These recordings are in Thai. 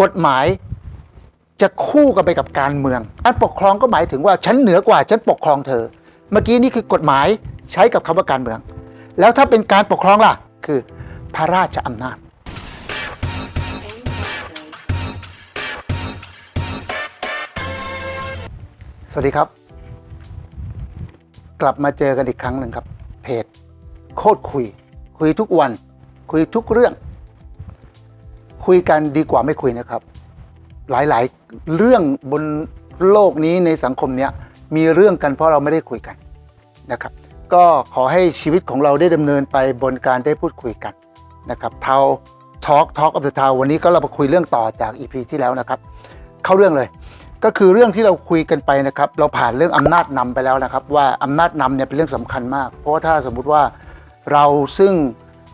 กฎหมายจะคู่กันไปกับการเมืองการปกครองก็หมายถึงว่าฉันเหนือกว่าฉันปกครองเธอ เมื่อกี้นี่คือกฎหมายใช้กับคำว่าการเมือง แล้วถ้าเป็นการปกครองล่ะ คือพระราชอำนาจ สวัสดีครับ กลับมาเจอกันอีกครั้งหนึ่งครับ เพจโคตรคุย คุยทุกวัน คุยทุกเรื่อง คุยกันดีกว่าไม่คุยนะครับ หลายๆ เรื่องบนโลกนี้ในสังคมเนี้ยมีเรื่องกันเพราะเราไม่ได้คุยกันนะครับ ก็ขอให้ชีวิตของเราได้ดำเนินไปบนการได้พูดคุยกันนะครับเทาทอล์กทอล์กออฟเดอะทาววันนี้ก็เรามาคุยเรื่องต่อจาก EP ที่แล้วนะครับ เข้าเรื่องเลย ก็คือเรื่องที่เราคุยกันไปนะครับ เราผ่านเรื่องอำนาจนำไปแล้วนะครับ ว่าอำนาจนำเนี่ยเป็นเรื่องสำคัญมาก เพราะว่าถ้าสมมุติว่าเราซึ่ง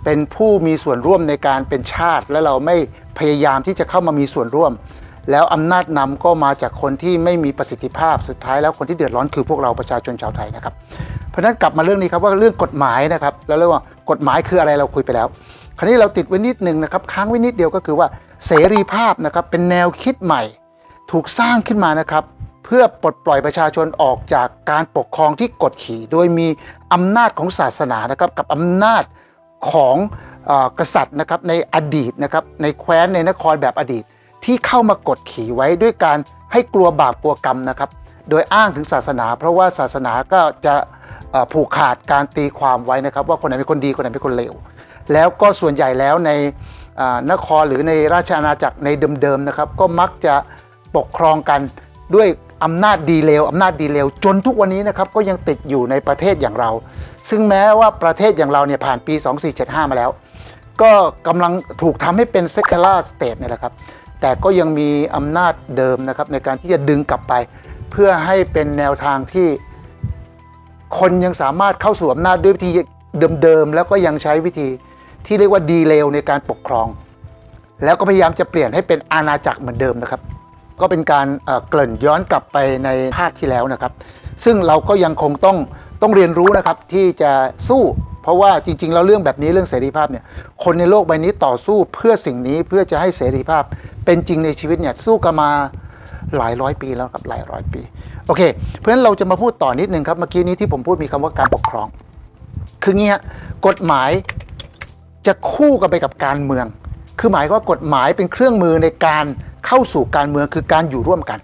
เป็นผู้มีส่วนร่วมในการเป็นชาติ และเราไม่พยายามที่จะเข้ามามีส่วนร่วม แล้วอำนาจนำก็มาจากคนที่ไม่มีประสิทธิภาพสุดท้ายแล้วคนที่เดือดร้อนคือพวกเราประชาชนชาวไทยนะครับเพราะนั้นกลับมาเรื่องนี้ครับว่าเรื่องกฎหมายนะครับแล้วเรื่องว่ากฎหมายคืออะไรเราคุยไปแล้ว คราวนี้เราติดไว้นิดหนึ่งนะครับค้างไว้นิดเดียวก็คือว่าเสรีภาพนะครับเป็นแนวคิดใหม่ ถูกสร้างขึ้นมานะครับเพื่อปลดปล่อยประชาชนออกจากการปกครองที่กดขี่ โดยมีอำนาจของศาสนานะครับกับอำนาจ ของอกษัตริย์นะครับในอดีตนะครับในแคว้นในนครแบบอดีต ที่เข้ามากดขี่ไว้ด้วยการให้กลัวบาปกลัวกรรมนะครับ โดยอ้างถึงศาสนา เพราะว่าศาสนาก็จะผูกขาดการตีความไว้นะครับ ว่าคนไหนเป็นคนดีคนไหนเป็นคนเลวแล้วก็ส่วนใหญ่แล้วในนครหรือในราชอาณาจักรในเดิมๆนะครับ ก็มักจะปกครองกันด้วยอำนาจดีเลวอำนาจดีเลวจนทุกวันนี้นะครับก็ยังติดอยู่ในประเทศอย่างเรา ซึ่งแม้ว่าประเทศอย่างเราเนี่ยผ่านปี 2475 มาแล้ว ก็กำลังถูกทำให้เป็น secular state เนี่ยแหละครับ แต่ก็ยังมีอำนาจเดิมนะครับในการที่จะดึงกลับไป เพื่อให้เป็นแนวทางที่คนยังสามารถเข้าสู่อำนาจด้วยวิธีเดิมๆ แล้วก็ยังใช้วิธีที่เรียกว่าดีเลวในการปกครอง แล้วก็พยายามจะเปลี่ยนให้เป็นอาณาจักรเหมือนเดิมนะครับ ก็เป็นการเอ่อเกริ่นย้อนกลับไปในภาคที่แล้วนะครับ ซึ่งเราก็ยังคงต้องต้องเรียนรู้นะครับที่จะสู้เพราะว่าจริงๆแล้วเรื่องแบบนี้เรื่องเสรีภาพเนี่ยคนในโลกใบนี้ต่อสู้เพื่อสิ่งนี้เพื่อจะให้เสรีภาพเป็นจริงในชีวิตเนี่ยสู้กันมาหลายร้อยปีแล้วครับหลายร้อยปีโอเค เพราะฉะนั้นเราจะมาพูดต่อนิดนึงครับเมื่อกี้นี้ที่ผมพูดมีคำว่าการปกครอง คืองี้ฮะกฎหมายจะคู่กันไปกับการเมือง คือหมายว่ากฎหมายเป็นเครื่องมือในการเข้าสู่การเมืองคือการอยู่ร่วมกัน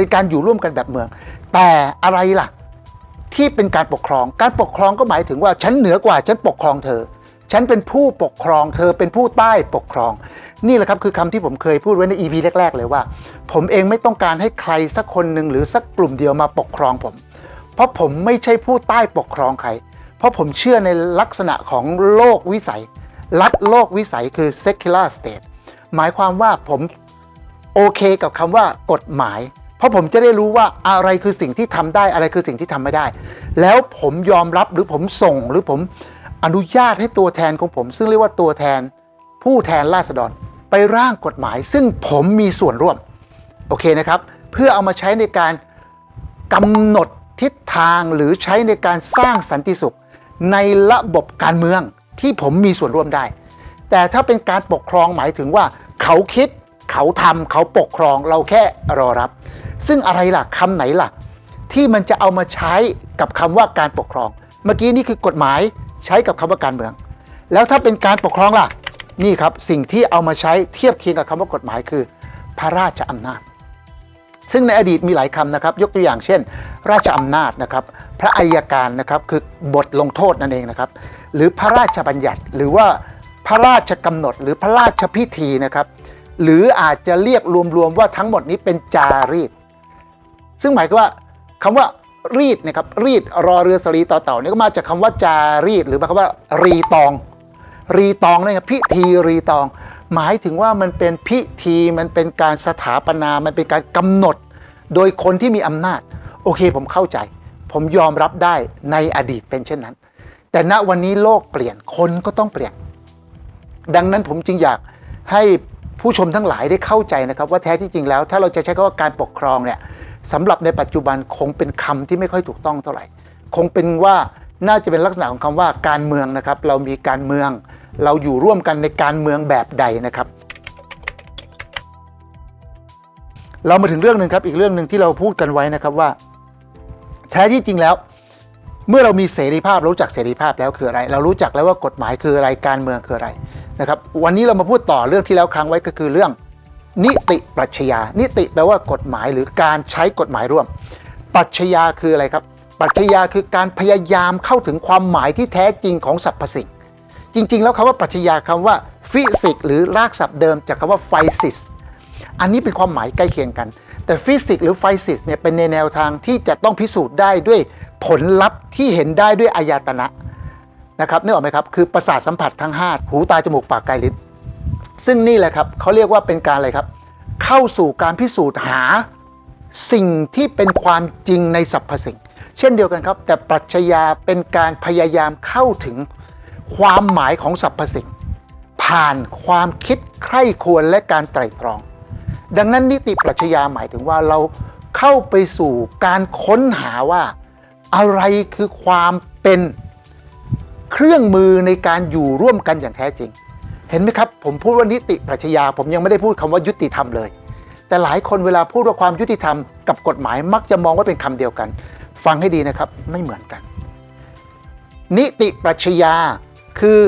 เป็นการอยู่ร่วมกันแบบเมือง แต่อะไรล่ะ ที่เป็นการปกครอง การปกครองก็หมายถึงว่าฉันเหนือกว่าฉันปกครองเธอ ฉันเป็นผู้ปกครอง เธอเป็นผู้ใต้ปกครอง นี่แหละครับคือคำที่ผมเคยพูดไว้ใน EP แรก ๆ เลยว่า ผมเองไม่ต้องการให้ใครสักคนหนึ่งหรือสักกลุ่มเดียวมาปกครองผม เพราะผมไม่ใช่ผู้ใต้ปกครองใคร เพราะผมเชื่อในลักษณะของโลกวิสัยรัฐโลกวิสัยคือ secular state หมายความว่าผมโอเคกับคำว่ากฎหมาย เพราะผมจะได้รู้ว่าอะไรคือสิ่งที่ทำได้อะไรคือสิ่งที่ทำไม่ได้ แล้วผมยอมรับหรือผมส่งหรือผมอนุญาตให้ตัวแทนของผม ซึ่งเรียกว่าตัวแทนผู้แทนราษฎรไปร่างกฎหมาย ซึ่งผมมีส่วนร่วมโอเคนะครับ เพื่อเอามาใช้ในการกำหนดทิศทางหรือใช้ในการสร้างสันติสุข ในระบบการเมืองที่ผมมีส่วนร่วมได้ แต่ถ้าเป็นการปกครองหมายถึงว่า เขาคิดเขาทำเขาปกครองเราแค่รอรับ ซึ่งอะไรล่ะคำไหนล่ะ ที่มันจะเอามาใช้กับคำว่าการปกครอง เมื่อกี้นี่คือกฎหมายใช้กับคำว่าการเมือง แล้วถ้าเป็นการปกครองล่ะ นี่ครับสิ่งที่เอามาใช้เทียบเคียงกับคำว่ากฎหมายคือ พระราชอำนาจ ซึ่งในอดีตมีหลายคำนะครับ ยกตัวอย่างเช่น ราชอำนาจนะครับ พระอัยการนะครับคือบทลงโทษนั่นเองนะครับ หรือพระราชบัญญัติหรือว่าพระราชกำหนดหรือพระราชพิธีนะครับ หรืออาจจะเรียกรวมๆว่าทั้งหมดนี้เป็นจารีต ซึ่งหมายความว่าคำว่ารีดนะครับรีดรอเรือสลีต่อเต่านี่ก็มาจากคำว่าจารีตหรือหมาความว่ารีตอง รีตองนะครับพิธีรีตอง หมายถึงว่ามันเป็นพิธีมันเป็นการสถาปนา มันเป็นการกำหนด โดยคนที่มีอำนาจ โอเคผมเข้าใจ ผมยอมรับได้ในอดีตเป็นเช่นนั้น แต่ณวันนี้โลกเปลี่ยนคนก็ต้องเปลี่ยน ดังนั้นผมจึงอยากให้ผู้ชมทั้งหลายได้เข้าใจนะครับ ว่าแท้ที่จริงแล้ว ถ้าเราจะใช้คำว่าการปกครองเนี่ย สำหรับในปัจจุบันคงเป็นคำที่ไม่ค่อยถูกต้องเท่าไหร่ คงเป็นว่าน่าจะเป็นลักษณะของคำว่าการเมืองนะครับ เรามีการเมือง เราอยู่ร่วมกันในการเมืองแบบใดนะครับ เรามาถึงเรื่องหนึ่งครับ อีกเรื่องหนึ่งที่เราพูดกันไว้นะครับว่า แท้ที่จริงแล้ว เมื่อเรามีเสรีภาพรู้จักเสรีภาพแล้วคืออะไร เรารู้จักแล้วว่ากฎหมายคืออะไรการเมืองคืออะไรนะครับ วันนี้เรามาพูดต่อเรื่องที่แล้วค้างไว้ก็คือเรื่อง นิติปรัชญา นิติแปลว่ากฎหมายหรือการใช้กฎหมายร่วม ปรัชญาคืออะไรครับ ปรัชญาคือการพยายามเข้าถึงความหมายที่แท้จริงของสรรพสิ่ง จริง ๆ แล้วคำว่าปรัชญาคำว่าฟิสิกส์หรือรากศัพท์เดิมจากคำว่าไฟซิสอันนี้เป็นความหมายใกล้เคียงกัน แต่ฟิสิกส์หรือไฟซิสเนี่ยเป็นในแนวทางที่จะต้องพิสูจน์ได้ด้วยผลลัพธ์ที่เห็นได้ด้วยอายตนะนะครับนึกออกไหมครับ คือประสาทสัมผัสทั้ง 5 หูตาจมูกปากกายลิ้น ซึ่งนี่แหละครับเขาเรียกว่าเป็นการอะไรครับ เข้าสู่การพิสูจน์หาสิ่งที่เป็นความจริงในสรรพสิ่ง เช่นเดียวกันครับ แต่ปรัชญาเป็นการพยายามเข้าถึงความหมายของสรรพสิ่ง ผ่านความคิดใคร่ควรและการไตร่ตรอง ดังนั้นนิติปรัชญาหมายถึงว่าเราเข้าไปสู่การค้นหาว่า อะไรคือความเป็นเครื่องมือในการอยู่ร่วมกันอย่างแท้จริง เห็นไหมครับ ผมพูดว่านิติปรัชญาผมยังไม่ได้พูดคำว่ายุติธรรมเลย แต่หลายคนเวลาพูดว่าความยุติธรรมกับกฎหมายมักจะมองว่าเป็นคำเดียวกัน ฟังให้ดีนะครับไม่เหมือนกัน นิติปรัชญาคือ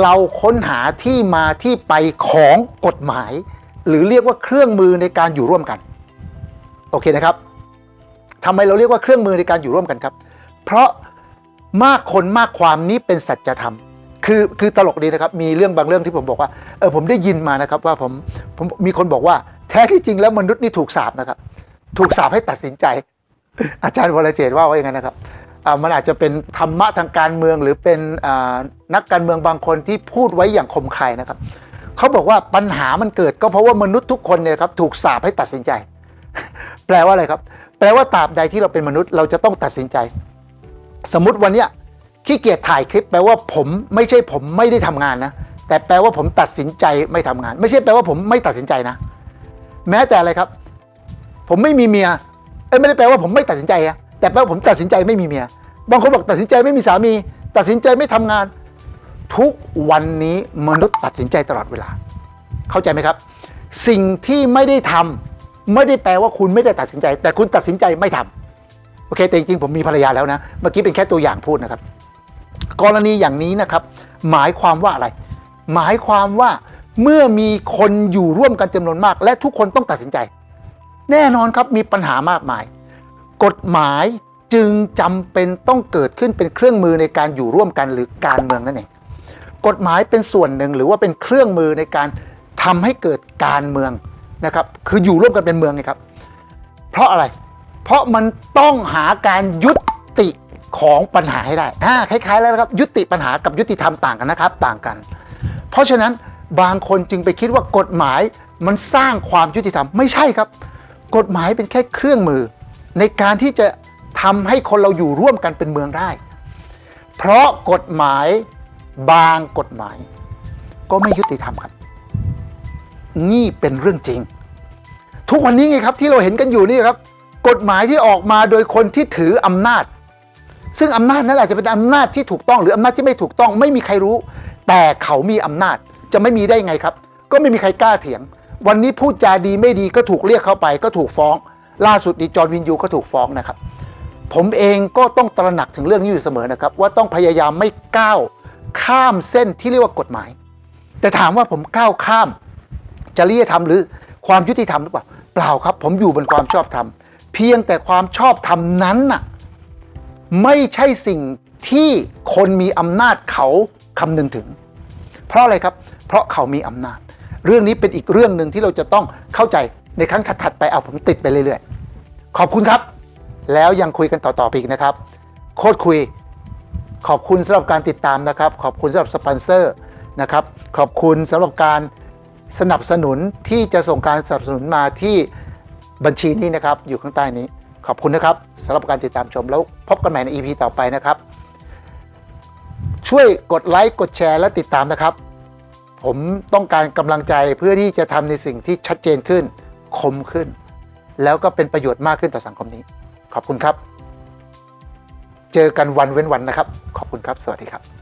เราค้นหาที่มาที่ไปของกฎหมาย หรือเรียกว่าเครื่องมือในการอยู่ร่วมกัน โอเคนะครับทำไมเราเรียกว่าเครื่องมือในการอยู่ร่วมกันครับ เพราะมากคนมากความนี้เป็นสัจธรรม คือคือตลกดีนะครับ มีเรื่องบางเรื่องที่ผมบอกว่าเออผมได้ยินมานะครับว่าผมผมมีคนบอกว่า แท้ที่จริงแล้วมนุษย์นี่ถูกสาปนะครับ ถูกสาปให้ตัดสินใจ อาจารย์วรเจตว่าไว้อย่างนั้นะครับมันอาจจะเป็นธรรมะทางการเมือง หรือเป็นนักการเมืองบางคนที่พูดไว้อย่างคมคายนะครับเขาบอกว่าปัญหามันเกิดก็เพราะว่ามนุษย์ทุกคนเนี่ยครับถูกสาปให้ตัดสินใจ แปลว่าอะไรครับ แปลว่าตราบใดที่เราเป็นมนุษย์เราจะต้องตัดสินใจ สมมติวันเนี้ย ขี้เกียจถ่ายคลิปแปลว่าผมไม่ใช่ผมไม่ได้ทำงานนะ แต่แปลว่าผมตัดสินใจไม่ทำงาน ไม่ใช่แปลว่าผมไม่ตัดสินใจนะ แม้แต่อะไรครับ ผมไม่มีเมียเอ้ไม่ได้แปลว่าผมไม่ตัดสินใจนะแต่แปลว่าผมตัดสินใจไม่มีเมีย บางคนบอกตัดสินใจไม่มีสามี ตัดสินใจไม่ทำงาน ทุกวันนี้มนุษย์ตัดสินใจตลอดเวลา เข้าใจไหมครับ สิ่งที่ไม่ได้ทำไม่ได้แปลว่าคุณไม่ได้ตัดสินใจ แต่คุณตัดสินใจไม่ทำโอเคแต่จริงๆผมมีภรรยาแล้วนะ เมื่อกี้เป็นแค่ตัวอย่างพูดนะครับ กรณีอย่างนี้นะครับ หมายความว่าอะไร หมายความว่าเมื่อมีคนอยู่ร่วมกันจำนวนมาก และทุกคนต้องตัดสินใจ แน่นอนครับมีปัญหามากมาย กฎหมายจึงจำเป็นต้องเกิดขึ้นเป็นเครื่องมือในการอยู่ร่วมกันหรือการเมืองนั่นเองกฎหมายเป็นส่วนหนึ่งหรือว่าเป็นเครื่องมือในการทำให้เกิดการเมืองนะครับ คืออยู่ร่วมกันเป็นเมืองไงครับ เพราะอะไร เพราะมันต้องหาการยุติ ของปัญหาให้ได้อ่าคล้ายๆแล้วนะครับ ยุติปัญหากับยุติธรรมต่างกันนะครับ ต่างกัน เพราะฉะนั้นบางคนจึงไปคิดว่ากฎหมายมันสร้างความยุติธรรมไม่ใช่ครับ กฎหมายเป็นแค่เครื่องมือ ในการที่จะทำให้คนเราอยู่ร่วมกันเป็นเมืองได้ เพราะกฎหมายบางกฎหมาย ก็ไม่ยุติธรรมครับ นี่เป็นเรื่องจริง ทุกวันนี้ไงครับที่เราเห็นกันอยู่นี่ครับ กฎหมายที่ออกมาโดยคนที่ถืออำนาจ ซึ่งอำนาจนั้นอาจจะเป็นอำนาจที่ถูกต้องหรืออำนาจที่ไม่ถูกต้องไม่มีใครรู้ แต่เขามีอำนาจจะไม่มีได้ไงครับ ก็ไม่มีใครกล้าเถียง วันนี้พูดจาดีไม่ดีก็ถูกเรียกเข้าไปก็ถูกฟ้อง ล่าสุดดีจอร์นวินยูก็ถูกฟ้องนะครับ ผมเองก็ต้องตระหนักถึงเรื่องนี้อยู่เสมอนะครับ ว่าต้องพยายามไม่ก้าวข้ามเส้นที่เรียกว่ากฎหมาย แต่ถามว่าผมก้าวข้ามจริยธรรมหรือความยุติธรรมหรือเปล่าเปล่าครับ ผมอยู่บนความชอบธรรมเพียงแต่ความชอบธรรมนั้นน่ะ ไม่ใช่สิ่งที่คนมีอำนาจเขาคำนึงถึง เพราะอะไรครับ เพราะเขามีอำนาจ เรื่องนี้เป็นอีกเรื่องหนึ่งที่เราจะต้องเข้าใจในครั้งถัดๆไปเอาผมติดไปเรื่อยๆ ขอบคุณครับ แล้วยังคุยกันต่อๆไปอีกนะครับ โคตรคุย ขอบคุณสำหรับการติดตามนะครับ ขอบคุณสำหรับสปอนเซอร์นะครับ ขอบคุณสำหรับการสนับสนุนที่จะส่งการสนับสนุนมาที่บัญชีนี้นะครับ อยู่ข้างใต้นี้ ขอบคุณนะครับสำหรับการติดตามชมแล้วพบกันใหม่ใน EP ต่อไปนะครับ ช่วยกดไลค์กดแชร์และติดตามนะครับ ผมต้องการกำลังใจเพื่อที่จะทำในสิ่งที่ชัดเจนขึ้น คมขึ้น แล้วก็เป็นประโยชน์มากขึ้นต่อสังคมนี้ ขอบคุณครับ เจอกันวันเว้นวันนะครับ ขอบคุณครับ สวัสดีครับ